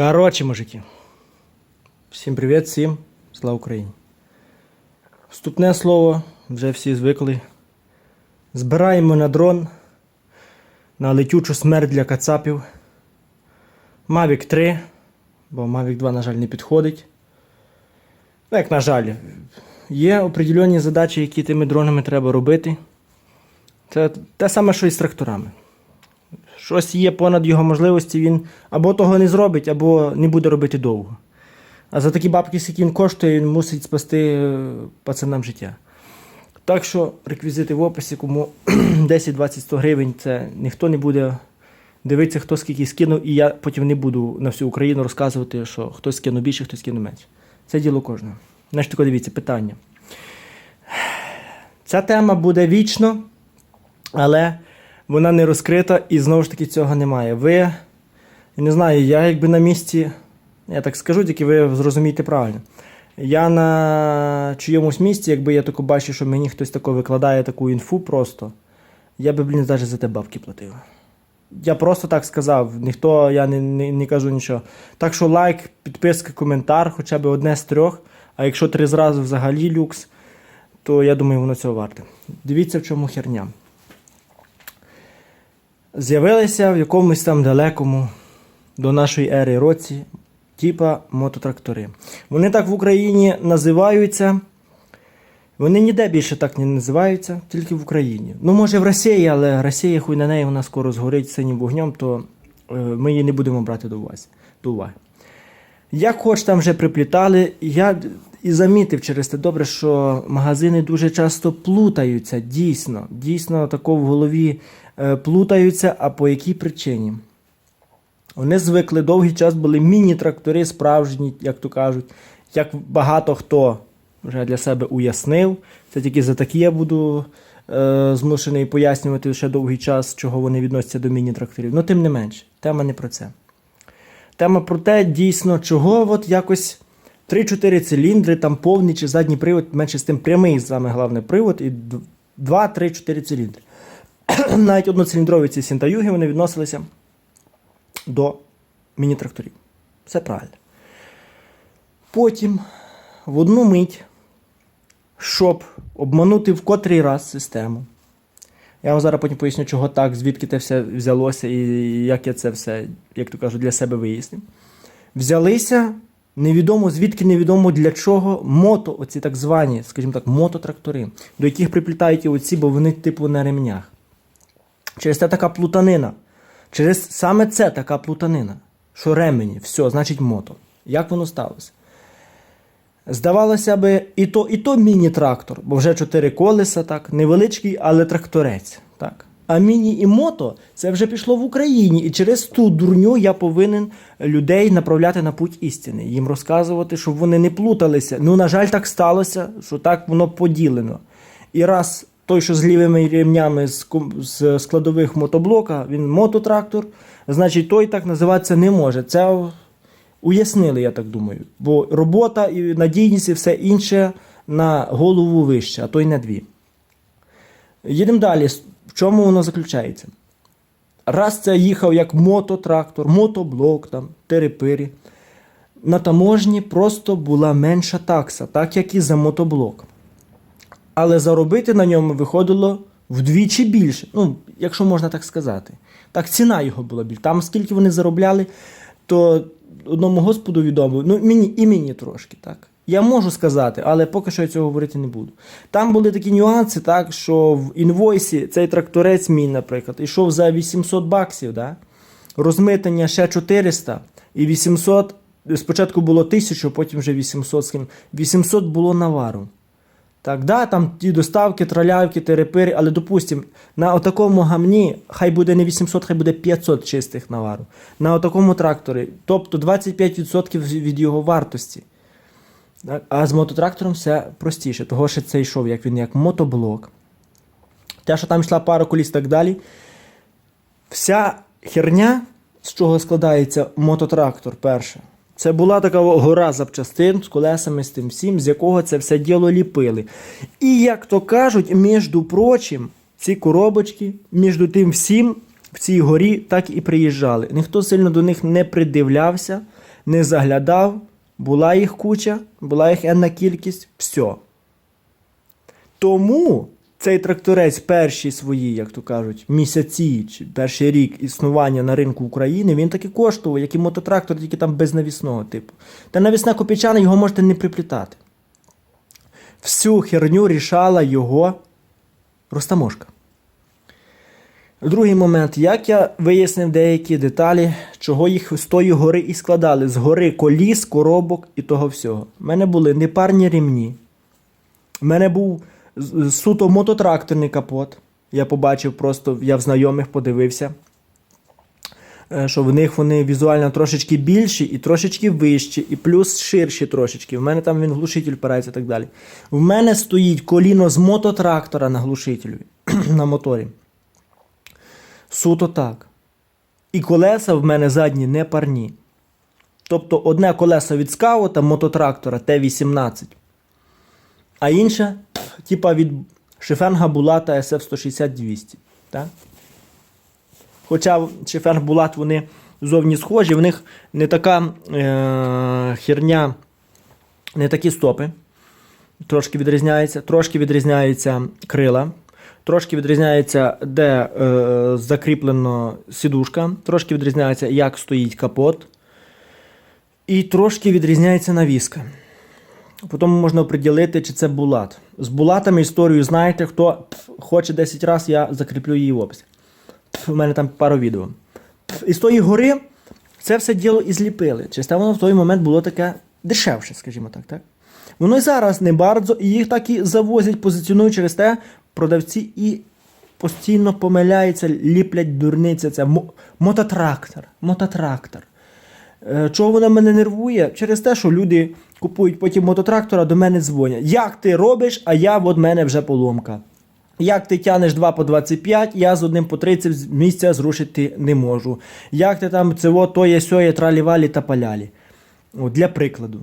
Коротше, мужики. Всім привіт, всім слава Україні. Вступне слово, вже всі звикли. Збираємо на дрон на летючу смерть для кацапів. Mavic 3, бо Mavic 2, на жаль, не підходить. Ну, як на жаль, є определенні задачі, які тими дронами треба робити. Це те саме, що і з тракторами. Щось є понад його можливості, він або того не зробить, або не буде робити довго. А за такі бабки, скільки він коштує, він мусить спасти е, пацанам життя. Так що реквізити в описі, кому 10, 20, 100 гривень, це ніхто не буде дивитися, хто скільки скинув, і я потім не буду на всю Україну розказувати, що хтось скинув більше, хтось скинув менше. Це діло кожного. Значить, тако дивіться, питання. Ця тема буде вічно, але вона не розкрита і знову ж таки цього немає. Ви, не знаю, я якби на місці, я так скажу, тільки ви зрозумієте правильно. Я на чиємусь місці, якби я тако бачив, що мені хтось тако викладає таку інфу просто, я би, блін, навіть за те бабки платив. Я просто так сказав, ніхто, я не, не, не кажу нічого. Так що лайк, підписка, коментар, хоча б одне з трьох. А якщо три зразу взагалі люкс, то я думаю, воно цього варте. Дивіться, в чому херня. З'явилися в якомусь там далекому до нашої ери році, типа мототрактори. Вони так в Україні називаються. Вони ніде більше так не називаються, тільки в Україні. Ну, може, в Росії, але Росія хуй на неї вона скоро згорить синім вогнем, то е, ми її не будемо брати до уваги. Як хоч там вже приплітали, я і замітив через те добре, що магазини дуже часто плутаються, дійсно, дійсно тако в голові плутаються, а по якій причині? Вони звикли довгий час були міні-трактори справжні, як то кажуть, як багато хто вже для себе уяснив. Це тільки за такі я буду е, змушений пояснювати ще довгий час, чого вони відносяться до міні-тракторів. Ну, тим не менш, тема не про це. Тема про те, дійсно, чого от якось 3-4 циліндри, там повний чи задній привод, менше з тим прямий саме головне привод, і 2-3-4 циліндри. Навіть одноциліндрові ці синтаюги вони відносилися до міні-тракторів. Все правильно. Потім в одну мить, щоб обманути в котрий раз систему. Я вам зараз потім поясню, чого так, звідки це все взялося і як я це все, як то кажуть, для себе вияснив. Взялися невідомо звідки невідомо для чого мото, оці так звані, скажімо так, мототрактори, до яких приплітають і оці, бо вони типу на ремнях. Через це така плутанина. Через саме це така плутанина. Що ремені, все, значить мото. Як воно сталося? Здавалося би, і то, і то міні-трактор, бо вже чотири колеса, так, невеличкий, але тракторець. так. А міні і мото це вже пішло в Україні, і через ту дурню я повинен людей направляти на путь істини, їм розказувати, щоб вони не плуталися. Ну, на жаль, так сталося, що так воно поділено. І раз той, що з лівими ремнями з, з складових мотоблока, він мототрактор, значить той так називатися не може. Це уяснили, я так думаю. Бо робота і надійність і все інше на голову вище, а то й на дві. Їдемо далі. В чому воно заключається? Раз це їхав як мототрактор, мотоблок, там, терепирі. На таможні просто була менша такса, так як і за мотоблок. Але заробити на ньому виходило вдвічі більше. Ну, якщо можна так сказати. Так, ціна його була більша. Там скільки вони заробляли, то одному господу відомо, ну мені і мені трошки, так. Я можу сказати, але поки що я цього говорити не буду. Там були такі нюанси, так, що в інвойсі цей тракторець мій, наприклад, йшов за 800 баксів, да? розмитнення ще 400 і 800, спочатку було 1000, потім вже 800 800 було навару. Так, да, там ті доставки, тролявки, терепири, але допустим, на отакому гамні хай буде не 800, хай буде 500 чистих навару. На отакому тракторі, тобто 25% від його вартості. А з мототрактором все простіше, того що це йшов, як він як мотоблок. Те, що там йшла пара коліс і так далі. Вся херня, з чого складається мототрактор, перше. Це була така гора запчастин з колесами, з тим всім, з якого це все діло ліпили. І як то кажуть, між прочим, ці коробочки, між тим всім в цій горі так і приїжджали. Ніхто сильно до них не придивлявся, не заглядав, була їх куча, була їх енна кількість, все. Тому цей тракторець перші свої, як то кажуть, місяці чи перший рік існування на ринку України, він таки коштував, як і мототрактор, тільки там без навісного типу. Та навісна копійчана його можете не приплітати. Всю херню рішала його розтаможка. Другий момент, як я вияснив деякі деталі, чого їх з тої гори і складали. З гори коліс, коробок і того всього. У мене були непарні рівні. У мене був суто мототракторний капот. Я побачив просто, я в знайомих подивився, е, що в них вони візуально трошечки більші і трошечки вищі, і плюс ширші трошечки. В мене там він глушитель впирається і так далі. В мене стоїть коліно з мототрактора на глушителю на моторі. Суто так. І колеса в мене задні не парні. Тобто одне колесо від скаута мототрактора Т-18, а інше, типа від Шифенга Булата SF-160-200. Так? Хоча Шифенг Булат вони зовні схожі, в них не така е- херня, не такі стопи. Трошки відрізняється, трошки відрізняються крила, трошки відрізняється, де е, закріплено сідушка, трошки відрізняється, як стоїть капот, і трошки відрізняється навіска. Потім можна оприділити, чи це булат. З булатами історію знаєте, хто пф, хоче 10 разів, я закріплю її в описі. Пф, У мене там пару відео. Пф, І з тої гори це все діло і зліпили. Чи те воно в той момент було таке дешевше, скажімо так, так? Воно і зараз не bardzo, і їх так і завозять, позиціонують через те, продавці і постійно помиляються, ліплять дурниця. Це мо- мототрактор. Мототрактор. Е, Чого вона мене нервує? Через те, що люди купують потім мототрактора, до мене дзвонять. Як ти робиш, а я от мене вже поломка. Як ти тянеш 2 по 25, я з одним по 30 з місця зрушити не можу. Як ти там це от, то є сьоє, тралі-валі та палялі. От, для прикладу.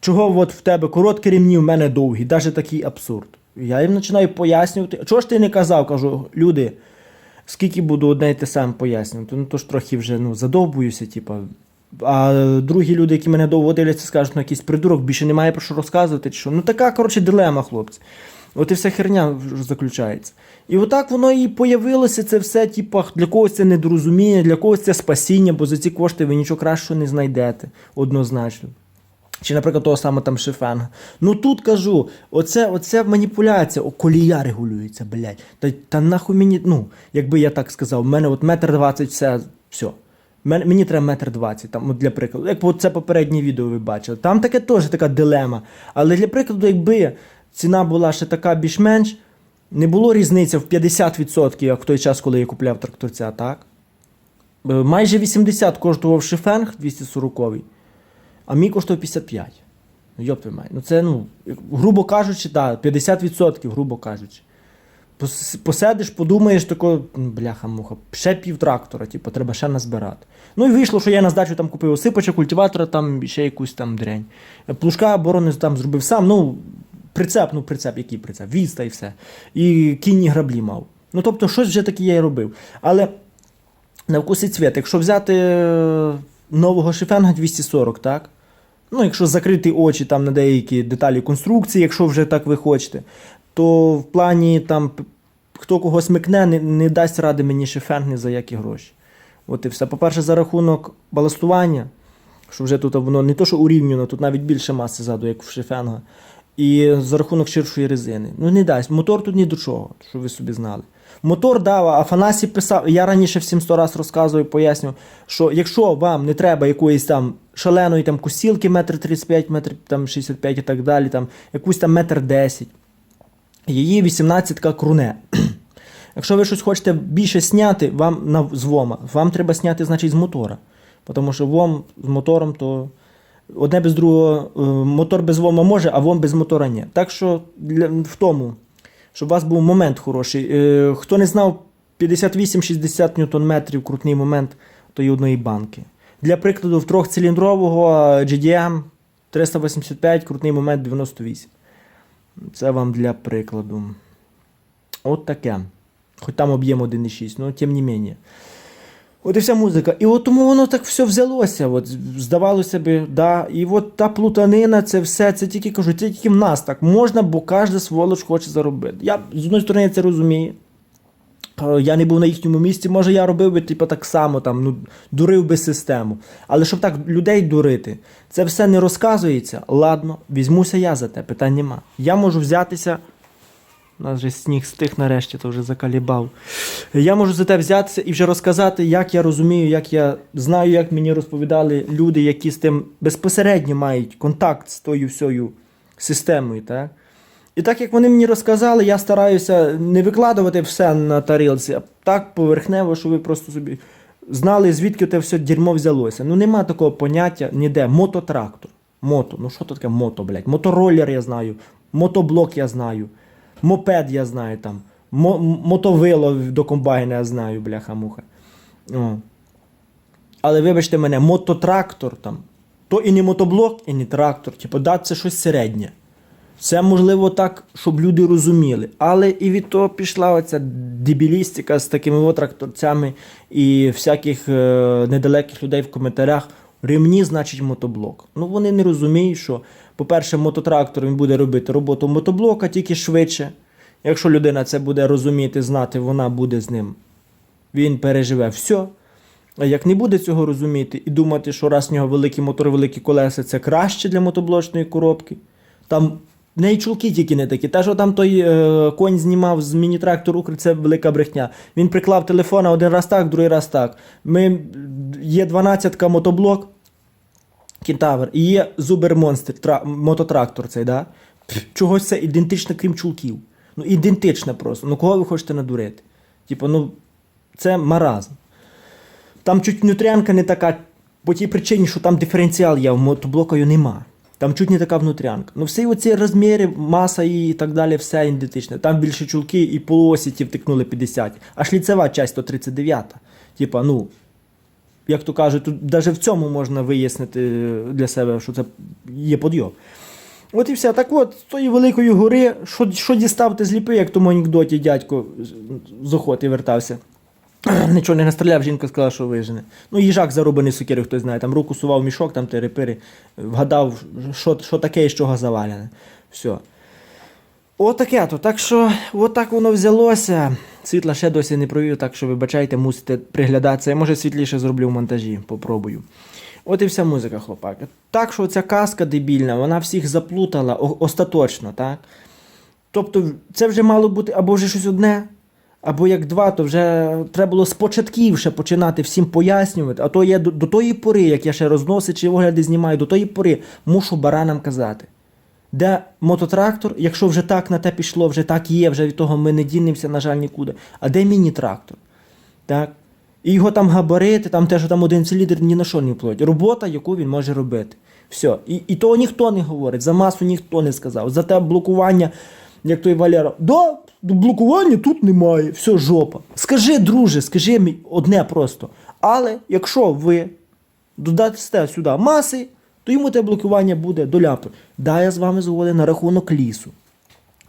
Чого от в тебе короткі ремні, в мене довгі, навіть такий абсурд. Я їм починаю пояснювати. Чого ж ти не казав? Кажу, люди, скільки буду одне й те саме пояснювати, ну то ж трохи вже ну, задовбуюся, типа. А другі люди, які мене довго дивляться, скажуть, ну якийсь придурок, більше немає про що розказувати. Що. Ну така, коротше, дилема, хлопці. От і вся херня заключається. І отак воно і появилося це все, типа, для когось це недорозуміння, для когось це спасіння, бо за ці кошти ви нічого кращого не знайдете однозначно. Чи, наприклад, того самого там Шефенга. Ну тут кажу, оце, оце маніпуляція, о, колія регулюється, блядь. Та, та нахуй мені, ну, якби я так сказав, в мене от метр двадцять все, все. Мен- Мені треба метр двадцять, там, для прикладу. Як це попереднє відео ви бачили. Там таке теж така дилема. Але для прикладу, якби ціна була ще така більш-менш, не було різниці в 50%, як в той час, коли я купляв тракторця, так? Е, Майже 80 коштував шифенг 240 а мій коштує 55. Ну, йоп мать. Ну це, ну, грубо кажучи, так, 50%, грубо кажучи. Пос- Посидиш, подумаєш, тако, бляха-муха, ще пів трактора, типу, треба ще назбирати. Ну і вийшло, що я на здачу там купив осипача, культиватора, там ще якусь там дрянь. Плужка оборони там зробив сам, ну, прицеп, ну прицеп, який прицеп? Віз та і все. І кінні граблі мав. Ну тобто, щось вже таке я і робив. Але на вкус і цвіт, якщо взяти е, нового шифенга 240, так? Ну, якщо закрити очі там на деякі деталі конструкції, якщо вже так ви хочете, то в плані там хто кого смикне, не, не дасть ради мені шифенг ні за які гроші. От і все. По-перше, за рахунок баластування, що вже тут воно не то, що урівнювано, тут навіть більше маси ззаду, як в шифенга. І за рахунок ширшої резини. Ну не дасть. Мотор тут ні до чого, щоб ви собі знали. Мотор дав, Афанасій писав, я раніше всім сто раз розказував і пояснював, що якщо вам не треба якоїсь там шаленої там косілки, метр 35, метр там 65 і так далі, там якусь там метр 10, її 18 круне. Якщо ви щось хочете більше сняти, вам на, з ВОМа, вам треба сняти, значить, з мотора. Тому що ВОМ з мотором, то одне без другого, е, мотор без ВОМа може, а ВОМ без мотора ні. Так що для, в тому, щоб у вас був момент хороший. Е, хто не знав, 58-60 ньютон-метрів крутний момент тої одної банки. Для прикладу, в трьохциліндрового GDM 385, крутний момент 98. Це вам для прикладу. От таке. Хоч там об'єм 1,6, ну тим не менше. От і вся музика. І от тому воно так все взялося. От, здавалося би, да. І от та плутанина, це все, це тільки кажу, це тільки в нас так можна, бо кожен сволоч хоче заробити. Я з одної сторони це розумію. Я не був на їхньому місці, може я робив би типу, так само, там, ну, дурив би систему. Але щоб так людей дурити, це все не розказується. Ладно, візьмуся я за те, питань нема. Я можу взятися. У нас же сніг стих нарешті, то вже закалібав. Я можу за те взятися і вже розказати, як я розумію, як я знаю, як мені розповідали люди, які з тим безпосередньо мають контакт з тою всьою системою. Так? І так як вони мені розказали, я стараюся не викладувати все на тарілці, а так поверхнево, що ви просто собі знали, звідки те все дерьмо взялося. Ну нема такого поняття ніде. Мототрактор. Мото. Ну що то таке мото, блядь? Мотороллер я знаю, мотоблок я знаю, мопед я знаю там, мо- мотовило до комбайна я знаю, бляха-муха. Але вибачте мене, мототрактор там. То і не мотоблок, і не трактор. Типу, да, це щось середнє. Це можливо так, щоб люди розуміли. Але і від того пішла оця дебілістика з такими от тракторцями і всяких е, недалеких людей в коментарях. Ремні значить мотоблок. Ну вони не розуміють, що, по-перше, мототрактор він буде робити роботу мотоблока тільки швидше. Якщо людина це буде розуміти, знати, вона буде з ним. Він переживе все. А як не буде цього розуміти і думати, що раз в нього великий мотор, великі колеса, це краще для мотоблочної коробки. Там в неї чулки тільки не такі. Те, що там той е, конь знімав з міні-трактору, Укр, це велика брехня. Він приклав телефона один раз так, другий раз так. Ми, є 12-ка мотоблок, Кентавр, і є Зубер Монстр, мототрактор цей, да? Чогось це ідентично, крім чулків. Ну, ідентичне просто. Ну кого ви хочете надурити? Типу, ну, це маразм. Там чуть внутрянка не така, по тій причині, що там диференціал є, в мотоблокою нема. Там чуть не така внутрянка. Ну, всі оці розміри, маса і так далі, все ідентичне. Там більше чулки і полуосіті втикнули 50. А шліцева часть 139. Типа, ну, як то кажуть, тут навіть в цьому можна вияснити для себе, що це є подйом. От і все. Так от, з тої великої гори, що, що дістав, ти зліпив, як тому анекдоті дядько з охоти вертався. Нічого не настріляв, жінка сказала, що вижене. Ну, їжак зарубаний сокирою, хтось знає, там руку сував мішок, там тири-пири, вгадав, що, що таке і з чого завалене. Все. Отаке то. Так що, отак воно взялося. Світла ще досі не провів, так що вибачайте, мусите приглядатися. Я може світліше зроблю в монтажі, попробую. От і вся музика, хлопаки. Так що ця казка дебільна, вона всіх заплутала остаточно, так? Тобто, це вже мало бути або вже щось одне, або як два, то вже треба було спочатків ще починати всім пояснювати. А то я до, до тої пори, як я ще розносичі огляди знімаю, до тої пори мушу баранам казати. Де мототрактор, якщо вже так на те пішло, вже так є, вже від того ми не дінемося, на жаль, нікуди. А де міні-трактор? Так? І його там габарити, там те, що там один циліндр ні на що не впливає. Робота, яку він може робити. Все. І, і того ніхто не говорить, за масу ніхто не сказав. За те блокування, як той Валера, да, блокування тут немає, все жопа. Скажи, друже, скажи мені одне просто. Але якщо ви додасте сюди маси, то йому те блокування буде до ляпи. Да, я з вами згоден на рахунок лісу.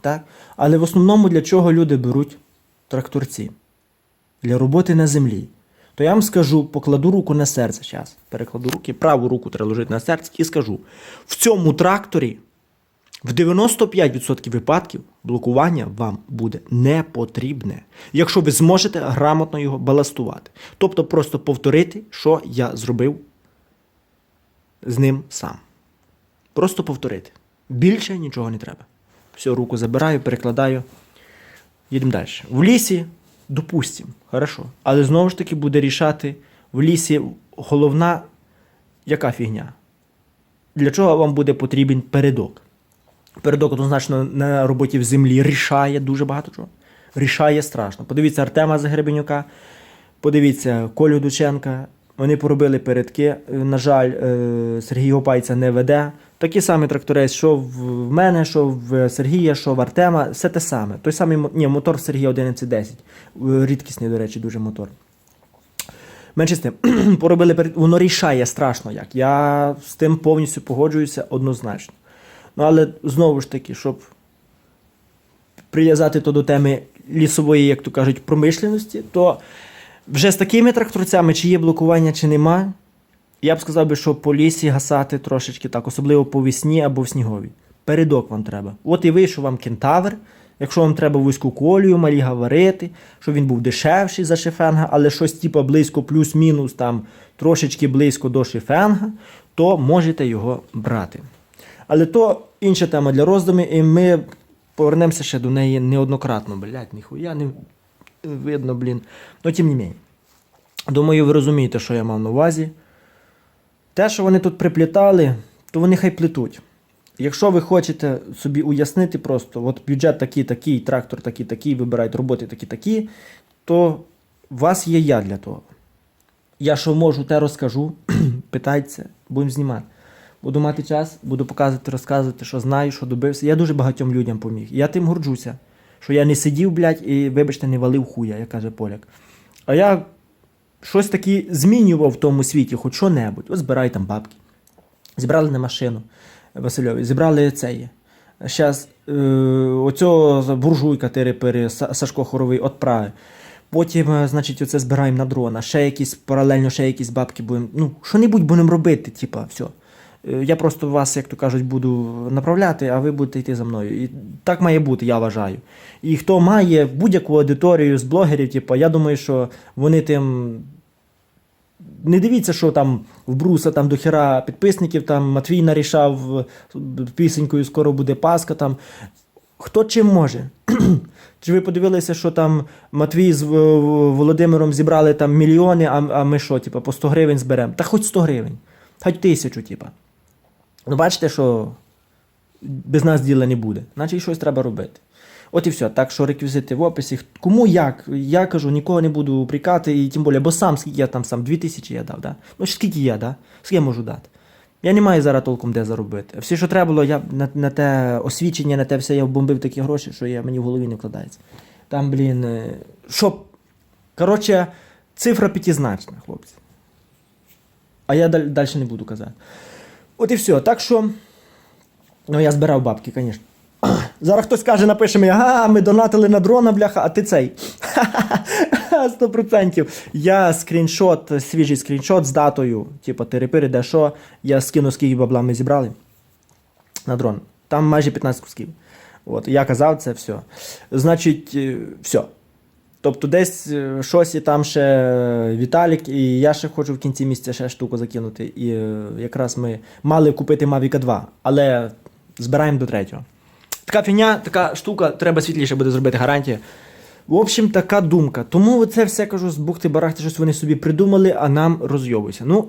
Так? Але в основному для чого люди беруть тракторці? Для роботи на землі. То я вам скажу, покладу руку на серце зараз. Перекладу руки, праву руку треба ложити на серце і скажу: в цьому тракторі в 95% випадків блокування вам буде не потрібне, якщо ви зможете грамотно його баластувати. Тобто просто повторити, що я зробив з ним сам. Просто повторити. Більше нічого не треба. Все, руку забираю, перекладаю. Їдемо далі. В лісі, допустимо, хорошо. Але знову ж таки буде рішати в лісі головна яка фігня? Для чого вам буде потрібен передок? Передок однозначно на роботі в землі рішає дуже багато чого. Рішає страшно. Подивіться Артема Загребенюка, подивіться Колю Дученка. Вони поробили передки. На жаль, е, Сергій Гопайця не веде. Такий самий тракторець, що в мене, що в Сергія, що в Артема, все те саме. Той самий ні, мотор Сергія 1110. Е, Рідкісний, до речі, дуже мотор. Менше з тим, поробили перед... воно рішає страшно як. Я з тим повністю погоджуюся однозначно. Ну, але знову ж таки, щоб прив'язати то до теми лісової, як то кажуть, промишленості, то Вже з такими тракторцями, чи є блокування, чи нема, я б сказав би, що по лісі гасати трошечки так, особливо по весні або в сніговій. Передок вам треба. От і вийшов вам кентавр. Якщо вам треба вузьку колію, малі гаварити, щоб він був дешевший за шифенга, але щось типу близько плюс-мінус там трошечки близько до шифенга, то можете його брати. Але то інша тема для роздумів, і ми повернемося ще до неї неоднократно. Блять, ніхуя не видно, блін. Ну, тим не менше. Думаю, ви розумієте, що я мав на увазі. Те, що вони тут приплітали, то вони хай плетуть. Якщо ви хочете собі уяснити просто, от бюджет такий, такий, трактор такий, такий, вибирають роботи такі, такі, то у вас є я для того. Я що можу, те розкажу. Питайте, будемо знімати. Буду мати час, буду показувати, розказувати, що знаю, що добився. Я дуже багатьом людям поміг. Я тим горджуся, що я не сидів, блядь, і, вибачте, не валив хуя, як каже поляк. А я щось таке змінював в тому світі, хоч що-небудь. От збирай там бабки. Зібрали на машину Васильові, зібрали цей. Зараз е, оцього буржуйка терепери, Сашко Хоровий отправи. Потім, е, значить, оце збираємо на дрона. Ще якісь паралельно, ще якісь бабки будемо. Ну, що-небудь будемо робити, типа, все. Е, Я просто вас, як то кажуть, буду направляти, а ви будете йти за мною. І так має бути, я вважаю. І хто має будь-яку аудиторію з блогерів, типу, я думаю, що вони тим. Не дивіться, що там в Бруса там до хера підписників, там Матвій нарішав пісенькою, скоро буде Пасха. Там. Хто чим може? Чи ви подивилися, що там Матвій з Володимиром зібрали там мільйони, а, ми що, типу, по 100 гривень зберемо? Та хоч 100 гривень, хоч тисячу, типа. Ну, бачите, що без нас діла не буде. Значить, щось треба робити. От і все. Так що реквізити в описі. Кому як? Я кажу, нікого не буду упрекати, і тим більше, бо сам скільки я там сам 2000 я дав, да? Ну, скільки я, да? Скільки я можу дати? Я не маю зараз толком де заробити. Все, що треба було, я на, на те освічення, на те все я вбомбив такі гроші, що я, мені в голові не вкладається. Там, блін, е, щоб. Коротше, цифра п'ятизначна, хлопці. А я далі не буду казати. От і все. Так що. Ну, я збирав бабки, звісно. Зараз хтось каже, напише мені, ага, ми донатили на дрона, бляха, а ти цей. Сто процентів. Я скріншот, свіжий скріншот з датою, типу, терепири, де що, я скину, скільки бабла ми зібрали на дрон. Там майже 15 кусків. От, я казав це все. Значить, е, все. Тобто десь е, щось і там ще Віталік, і я ще хочу в кінці місяця ще штуку закинути. І е, якраз ми мали купити Mavic 2, але збираємо до третього. Така фігня, така штука, треба світліше буде зробити гарантія. В общем, така думка. Тому це все кажу з бухти барахти, щось вони собі придумали, а нам розйовується. Ну,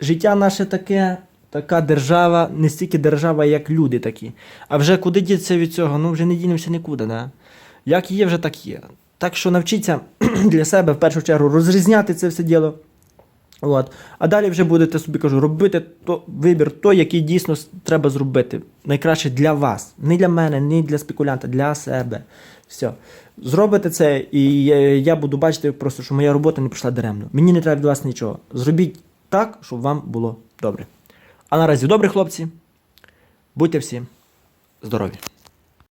життя наше таке, така держава, не стільки держава, як люди такі. А вже куди діться від цього? Ну вже не дінемося нікуди, да? Як є, вже так є. Так що навчіться для себе в першу чергу розрізняти це все діло. От. А далі вже будете собі кажу, робити то, вибір той, який дійсно треба зробити. Найкраще для вас. Не для мене, не для спекулянта, для себе. Все. Зробите це, і я, буду бачити просто, що моя робота не пройшла даремно. Мені не треба від вас нічого. Зробіть так, щоб вам було добре. А наразі добре, хлопці. Будьте всі здорові.